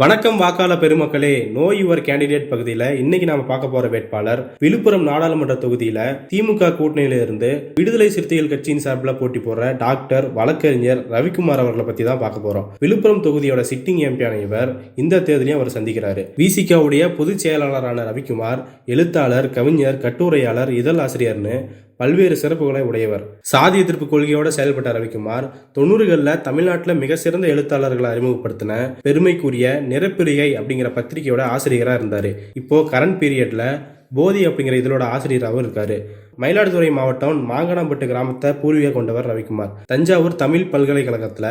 வணக்கம் வாக்காள பெருமக்களே. No your candidate பகுதியில் இன்னைக்கு நாம பார்க்க போற வேட்பாளர் விழுப்புரம் நாடாளுமன்ற தொகுதியில திமுக கூட்டணியில இருந்து விடுதலை சிறுத்தைகள் கட்சியின் சார்பில் போட்டி போடுற டாக்டர் வழக்கறிஞர் ரவிக்குமார் அவர்களை பத்தி தான் பார்க்க போறோம். விழுப்புரம் தொகுதியோட சிட்டிங் எம்பியான இவர் இந்த தேர்தலையும் அவர் சந்திக்கிறாரு. விசிகாவுடைய பொதுச் செயலாளரான ரவிக்குமார் எழுத்தாளர் கவிஞர் கட்டுரையாளர் இதழ் ஆசிரியர்னு பல்வேறு சிறப்புகளை உடையவர். சாதி எதிர்ப்பு கொள்கையோட செயல்பட்ட ரவிக்குமார் தொண்ணூறுகளில் தமிழ்நாட்டில் மிக சிறந்த எழுத்தாளர்களை அறிமுகப்படுத்தின பெருமைக்குரிய நிறப்பிரிகை அப்படிங்கிற பத்திரிகையோட ஆசிரியராக இருந்தார். இப்போ கரண்ட் பீரியட்ல போதி அப்படிங்கிற இதழோட ஆசிரியராகவும் இருக்காரு. மயிலாடுதுறை மாவட்டம் மாங்கனாம்பட்டு கிராமத்தை பூர்வீக கொண்டவர் ரவிக்குமார். தஞ்சாவூர் தமிழ் பல்கலைக்கழகத்தில்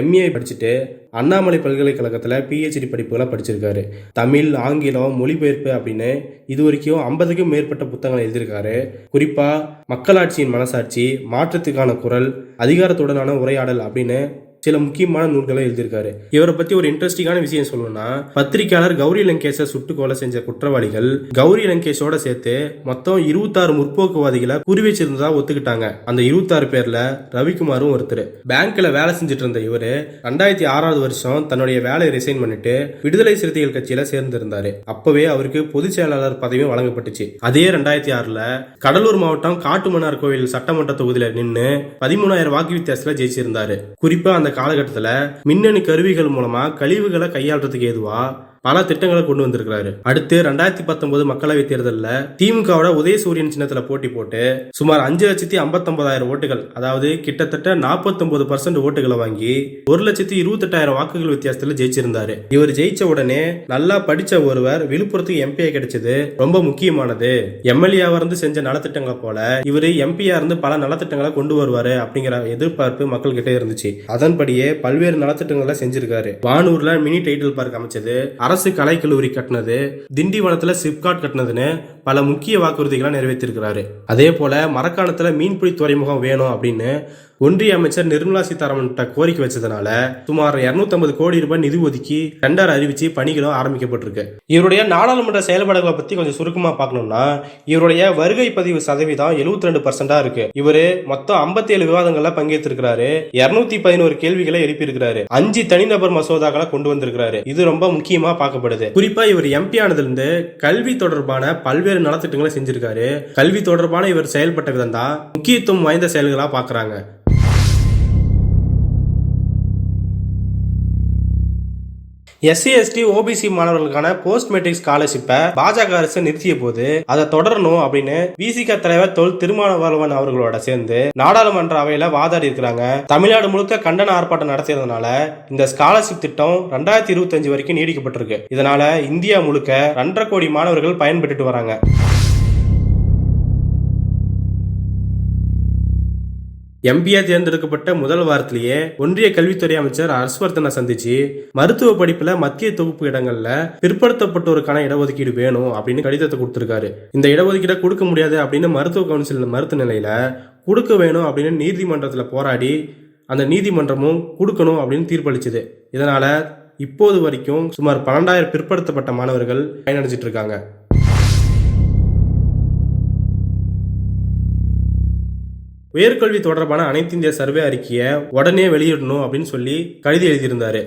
எம்ஏ படிச்சுட்டு அண்ணாமலை பல்கலைக்கழகத்தில் பிஹெச்டி படிப்புகளை படிச்சிருக்காரு. தமிழ் ஆங்கிலம் மொழிபெயர்ப்பு அப்படின்னு இது வரைக்கும் ஐம்பதுக்கும் மேற்பட்ட புத்தகங்கள் எழுதியிருக்காரு. குறிப்பாக மக்களாட்சியின் மனசாட்சி மாற்றத்துக்கான குரல் அதிகாரத்துடனான உரையாடல் அப்படின்னு சில முக்கியமான நூல்களை எழுதியிருக்காரு. இவரை பத்தி ஒரு இன்ட்ரெஸ்டிங்கான விஷயம் சொல்லணும்னா பத்திரிகையாளர் கௌரி லங்கேஷை சுட்டு கொலை செஞ்ச குற்றவாளிகள் கௌரி லங்கேஷோட சேர்த்து மொத்தம் இருபத்தாறு முற்போக்குவாதிகளை குறி வச்சிருந்ததா ஒத்துக்கிட்டாங்க. அந்த இருபத்தாறு பேர்ல ரவிக்குமாரும் ஒருத்தர். பேங்க்ல வேலை செஞ்சுட்டு இருந்த இவரு ரெண்டாயிரத்தி ஆறாவது வருஷம் தன்னுடைய வேலையை ரிசைன் பண்ணிட்டு விடுதலை சிறுத்தைகள் கட்சியில சேர்ந்திருந்தாரு. அப்பவே அவருக்கு பொதுச் செயலாளர் பதவியும் வழங்கப்பட்டுச்சு. அதே ரெண்டாயிரத்தி ஆறுல கடலூர் மாவட்டம் காட்டுமன்னார் கோவில் சட்டமன்ற தொகுதியில நின்று பதிமூணாயிரம் வாக்கு வித்தியாசத்துல ஜெயிச்சிருந்தாரு. குறிப்பா அந்த காலகட்டத்தில் மின்னணு கருவிகள் மூலமாக கழிவுகளை கையாளுறதுக்கு ஏதுவாக பல திட்டங்களை கொண்டு வந்திருக்கிறாரு. அடுத்து ரெண்டாயிரத்தி பத்தொன்பது மக்களவை தேர்தலில் திமுகவோட உதயசூரியன் சின்னத்துல போட்டி போட்டு சுமார் அஞ்சு லட்சத்தி ஐம்பத்தொன்பதாயிரம் ஓட்டுகள் அதாவது கிட்டத்தட்ட நாற்பத்தொன்பது பர்சன்ட் ஓட்டுகளை வாங்கி ஒரு லட்சத்தி இருபத்தெட்டாயிரம் வாக்குகள் வித்தியாசத்தில் ஜெயிச்சிருந்தாரு. இவர் ஜெயிச்ச உடனே நல்லா படிச்ச ஒருவர் விழுப்புரத்துக்கு எம்பியை கிடைச்சது ரொம்ப முக்கியமானது. எம்எல்ஏவா இருந்து செஞ்ச நலத்திட்டங்களை போல இவர் எம்பியா இருந்து பல நலத்திட்டங்களை கொண்டு வருவாரு அப்படிங்கிற எதிர்பார்ப்பு மக்கள் கிட்ட இருந்துச்சு. அதன்படியே பல்வேறு நலத்திட்டங்களை செஞ்சிருக்காரு. வானூர்ல மினி டைட்டில் பார்க் அமைச்சது. அரசு கலைக்கல்லூரி கட்டினது திண்டிவனத்துல சிப்காட் கட்டினதுன்னு பல முக்கிய வாக்குறுதிகளை நிறைவேற்றிருக்கிறாரு. அதே போல மரக்காணத்தில் மீன்பிடி துறைமுகம் வேணும் அப்படின்னு ஒன்றிய அமைச்சர் நிர்மலா சீதாராமன் கோரிக்கை வச்சதுனால சுமார் 250 கோடி ரூபாய் நிதி ஒதுக்கி டெண்டர் அறிவிச்சு பணிகளும் ஆரம்பிக்கப்பட்டிருக்கு. இவருடைய நாடாளுமன்ற செயல்பாடுகளை பத்தி கொஞ்சம் சுருக்கமா பார்க்கணும்னா இவருடைய வருகை பதிவு சதவீதம் 72% ரெண்டு பர்சன்டா இருக்கு. இவரு மொத்தம் 57 விவாதங்கள்ல பங்கேற்றிருக்கிறாரு. 211 பதினோரு கேள்விகளை எழுப்பியிருக்கிறாரு. அஞ்சு தனிநபர் மசோதாக்களை கொண்டு வந்திருக்கிறாரு. இது ரொம்ப முக்கியமா பார்க்கப்படுது. குறிப்பா இவர் எம்பி ஆனதுல இருந்து கல்வி தொடர்பான பல்வேறு நலத்திட்டங்களை செஞ்சிருக்காரு. கல்வி தொடர்பான இவர் செயல்பட்ட விதம் தான் முக்கியத்துவம் வாய்ந்த செயல்களா பாக்குறாங்க எஸ்சி எஸ்டி ஓபிசி மாணவர்களுக்கான போஸ்ட் மெட்ரிக் ஸ்காலர்ஷிப்பை பாஜக அரசு நிறுத்திய போது அதை தொடரணும் அப்படின்னு விசிக தலைவர் தொல் திருமாவளவன் அவர்களோட சேர்ந்து நாடாளுமன்ற அவையில வாதாடி இருக்கிறாங்க. தமிழ்நாடு முழுக்க கண்டன ஆர்ப்பாட்டம் நடத்தியதுனால இந்த ஸ்காலர்ஷிப் திட்டம் ரெண்டாயிரத்தி இருபத்தஞ்சு வரைக்கும் நீடிக்கப்பட்டிருக்கு. இதனால இந்தியா முழுக்க ரெண்டரை கோடி மாணவர்கள் பயன்பெற்றுட்டு வராங்க. எம்பியா தேர்ந்தெடுக்கப்பட்ட முதல் வாரத்திலேயே ஒன்றிய கல்வித்துறை அமைச்சர் ஹர்ஷ்வர்தனை சந்திச்சு மருத்துவ படிப்புல மத்திய தொகுப்பு இடங்கள்ல பிற்படுத்தப்பட்டோருக்கான இடஒதுக்கீடு வேணும் அப்படின்னு கடிதத்தை கொடுத்திருக்காரு. இந்த இடஒதுக்கீடை கொடுக்க முடியாது அப்படின்னு மருத்துவ கவுன்சில் மறுத்த நிலையில கொடுக்க வேணும் அப்படின்னு நீதிமன்றத்துல போராடி அந்த நீதிமன்றமும் கொடுக்கணும் அப்படின்னு தீர்ப்பளிச்சது. இதனால இப்போது வரைக்கும் சுமார் பன்னெண்டாயிரம் பிற்படுத்தப்பட்ட மாணவர்கள் பயனடைஞ்சிட்டு இருக்காங்க. உயர்கல்வி தொடர்பான அனைத்து இந்திய சர்வே அறிக்கையை உடனே வெளியிடணும் அப்படின்னு சொல்லி கடிதம் எழுதியிருந்தாரு.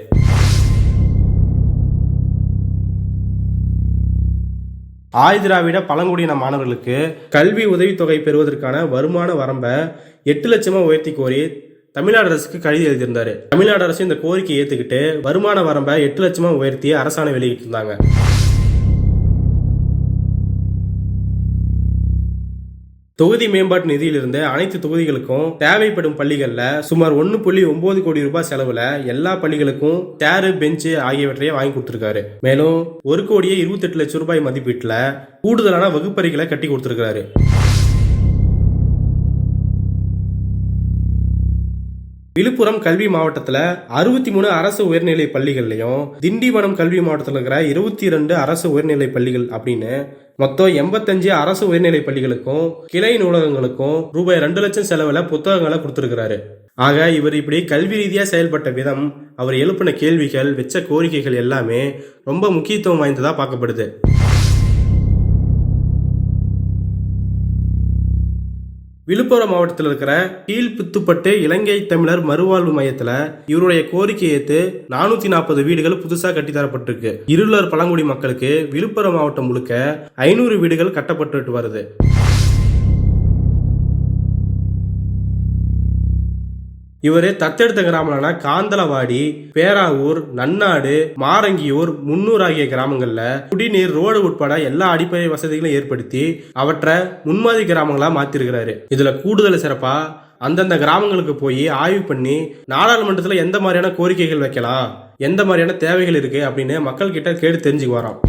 ஆயுதிராவிட பழங்குடியின மாணவர்களுக்கு கல்வி உதவித்தொகை பெறுவதற்கான வருமான வரம்பை எட்டு லட்சமா உயர்த்தி கோரி தமிழ்நாடு அரசுக்கு கடிதம் எழுதியிருந்தாரு. தமிழ்நாடு அரசு இந்த கோரிக்கையை ஏத்துக்கிட்டு வருமான வரம்பை எட்டு லட்சமா உயர்த்தி அரசாணை வெளியிட்டிருந்தாங்க. தொகுதி மேம்பாட்டு நிதியிலிருந்து அனைத்து தொகுதிகளுக்கும் தேவைப்படும் பள்ளிகளில் சுமார் ஒன்று புள்ளி ஒன்பது கோடி ரூபாய் செலவில் எல்லா பள்ளிகளுக்கும் சேரு பெஞ்சு ஆகியவற்றையும் வாங்கி கொடுத்துருக்காரு. மேலும் ஒரு கோடியே இருபத்தெட்டு லட்சம் ரூபாய் மதிப்பீட்டில் கூடுதலான வகுப்பறைகளை கட்டி கொடுத்துருக்காரு விழுப்புரம் கல்வி மாவட்டத்தில் அறுபத்தி மூணு அரசு உயர்நிலை பள்ளிகள்லையும் திண்டிவனம் கல்வி மாவட்டத்தில் இருக்கிற இருபத்தி ரெண்டு அரசு உயர்நிலை பள்ளிகள் அப்படின்னு மொத்தம் எண்பத்தஞ்சு அரசு உயர்நிலை பள்ளிகளுக்கும் கிளை நூலகங்களுக்கும் ரூபாய் ரெண்டு லட்சம் செலவில் புத்தகங்களை கொடுத்துருக்கிறாரு. ஆக இவர் இப்படி கல்வி ரீதியாக செயல்பட்ட விதம் அவர் எழுப்பின கேள்விகள் வெச்ச கோரிக்கைகள் எல்லாமே ரொம்ப முக்கியத்துவம் வாய்ந்ததாக பார்க்கப்படுது. விழுப்புரம் மாவட்டத்தில் இருக்கிற கீழ்பித்துப்பட்டு இலங்கை தமிழர் மறுவாழ்வு மையத்தில் இவருடைய கோரிக்கையை ஏற்று நானூத்தி நாற்பது வீடுகள் புதுசாக கட்டித்தரப்பட்டிருக்கு இருளர் பழங்குடி மக்களுக்கு விழுப்புரம் மாவட்டம் முழுக்க ஐநூறு வீடுகள் கட்டப்பட்டு வருது. இவர் தத்தெடுத்த கிராமங்களான காந்தலவாடி பேராவூர் நன்னாடு மாரங்கியூர் முன்னூர் ஆகிய கிராமங்கள்ல குடிநீர் ரோடு உட்பட எல்லா அடிப்படை வசதிகளும் ஏற்படுத்தி அவற்றை முன்மாதிரி கிராமங்களா மாத்திருக்கிறாரு. இதுல கூடுதல் சிறப்பா அந்தந்த கிராமங்களுக்கு போய் ஆய்வு பண்ணி நாடாளுமன்றத்தில் எந்த மாதிரியான கோரிக்கைகள் வைக்கலாம் எந்த மாதிரியான தேவைகள் இருக்கு அப்படின்னு மக்கள் கிட்ட கேட்டு தெரிஞ்சுக்கு வரோம்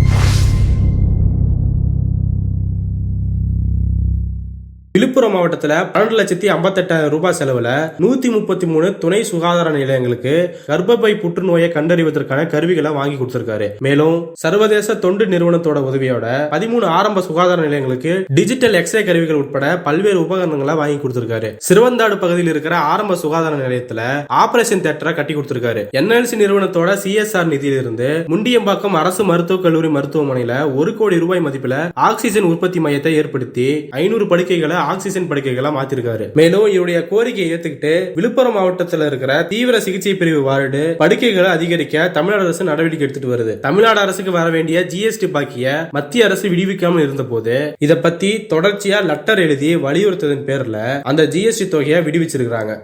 விழுப்புரம் மாவட்டத்தில் பன்னெண்டு லட்சத்தி ஐம்பத்தெட்டாயிரம் ரூபாய் செலவுல நூத்தி முப்பத்தி மூணு துணை சுகாதார நிலையங்களுக்கு கர்ப்பப்பை புற்றுநோயை கண்டறிவதற்கான கருவிகளை வாங்கி கொடுத்திருக்காரு. மேலும் சர்வதேச தொண்டு நிறுவனத்தோட உதவியோட பதிமூணு ஆரம்ப சுகாதார நிலையங்களுக்கு டிஜிட்டல் எக்ஸ்ரே கருவிகள் உட்பட பல்வேறு உபகரணங்களை வாங்கி கொடுத்திருக்காரு. சிறுவந்தாடு பகுதியில் இருக்கிற ஆரம்ப சுகாதார நிலையத்துல ஆபரேஷன் தியேட்டரை கட்டி கொடுத்திருக்காரு. என்எல்சி நிறுவனத்தோட சிஎஸ்ஆர் நிதியிலிருந்து முண்டியம்பாக்கம் அரசு மருத்துவக் கல்லூரி மருத்துவமனையில ஒரு கோடி ரூபாய் மதிப்புல ஆக்சிஜன் உற்பத்தி மையத்தை ஏற்படுத்தி ஐநூறு படுக்கைகளை ஆக்சிஜன் படுக்கைகளா மாத்திருக்காரு. மேலும் இவருடைய கோரிக்கையை ஏத்துக்கிட்டு விழுப்புரம் மாவட்டத்தில் இருக்கிற தீவிர சிகிச்சை பிரிவு வார்டு படுக்கைகளை அதிகரிக்க தமிழ்நாடு அரசு நடவடிக்கை எடுத்துட்டு வருது. தமிழ்நாடு அரசுக்கு வர வேண்டிய ஜிஎஸ்டி பாக்கிய மத்திய அரசு விடுவிக்காமல் இருந்த போது இதை பத்தி தொடர்ச்சியா லெட்டர் எழுதி வலியுறுத்ததன் பேர்ல அந்த ஜிஎஸ்டி தொகையை விடுவிச்சிருக்கிறாங்க.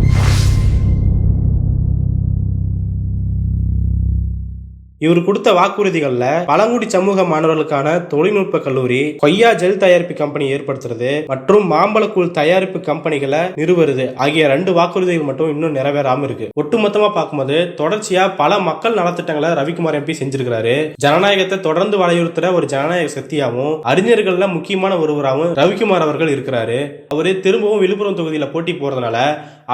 இவர் கொடுத்த வாக்குறுதிகள்ல பழங்குடி சமூக மாணவர்களுக்கான தொழில்நுட்ப கல்லூரி கொய்யா ஜெல் தயாரிப்பு கம்பெனி ஏற்படுத்துறது மற்றும் மாம்பழக்கூழ் தயாரிப்பு கம்பெனிகளை நிறுவுறது ஆகிய ரெண்டு வாக்குறுதிகள் மட்டும் இன்னும் நிறைவேறாம இருக்கு. ஒட்டுமொத்தமா பார்க்கும்போது தொடர்ச்சியா பல மக்கள் நலத்திட்டங்களை ரவிக்குமார் எம்பி செஞ்சிருக்கிறாரு. ஜனநாயகத்தை தொடர்ந்து வலியுறுத்துற ஒரு ஜனநாயக சக்தியாகவும் அறிஞர்கள்ல முக்கியமான ஒருவராகவும் ரவிக்குமார் அவர்கள் இருக்கிறாரு. அவரு திரும்பவும் விழுப்புரம் தொகுதியில போட்டி போறதுனால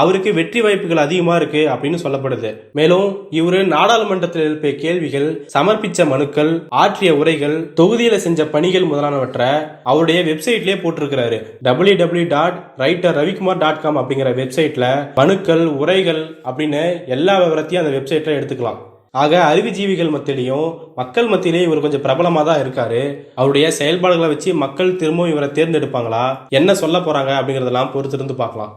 அவருக்கு வெற்றி வாய்ப்புகள் அதிகமா இருக்கு அப்படின்னு சொல்லப்படுது. மேலும் இவரு நாடாளுமன்றத்தில் எழுப்பிய கேள்விகள் சமர்ப்பிச்ச மனுக்கள் ஆற்றிய உரைகள் தொகுதியில செஞ்ச பணிகள் முதலானவற்றை அவருடைய வெப்சைட்லயே போட்டிருக்கிறாரு. W W dot writer Ravikumar dot com அப்படிங்கிற வெப்சைட்ல மனுக்கள் உரைகள் அப்படின்னு எல்லா விவரத்தையும் அந்த வெப்சைட்ல எடுத்துக்கலாம். ஆக அறிவுஜீவிகள் மத்தியிலையும் மக்கள் மத்தியிலேயே இவர் கொஞ்சம் பிரபலமாக தான் இருக்காரு. அவருடைய செயல்பாடுகளை வச்சு மக்கள் திரும்பவும் இவரை தேர்ந்தெடுப்பாங்களா? என்ன சொல்ல போறாங்க அப்படிங்கறதெல்லாம் பொறுத்திருந்து பார்க்கலாம்.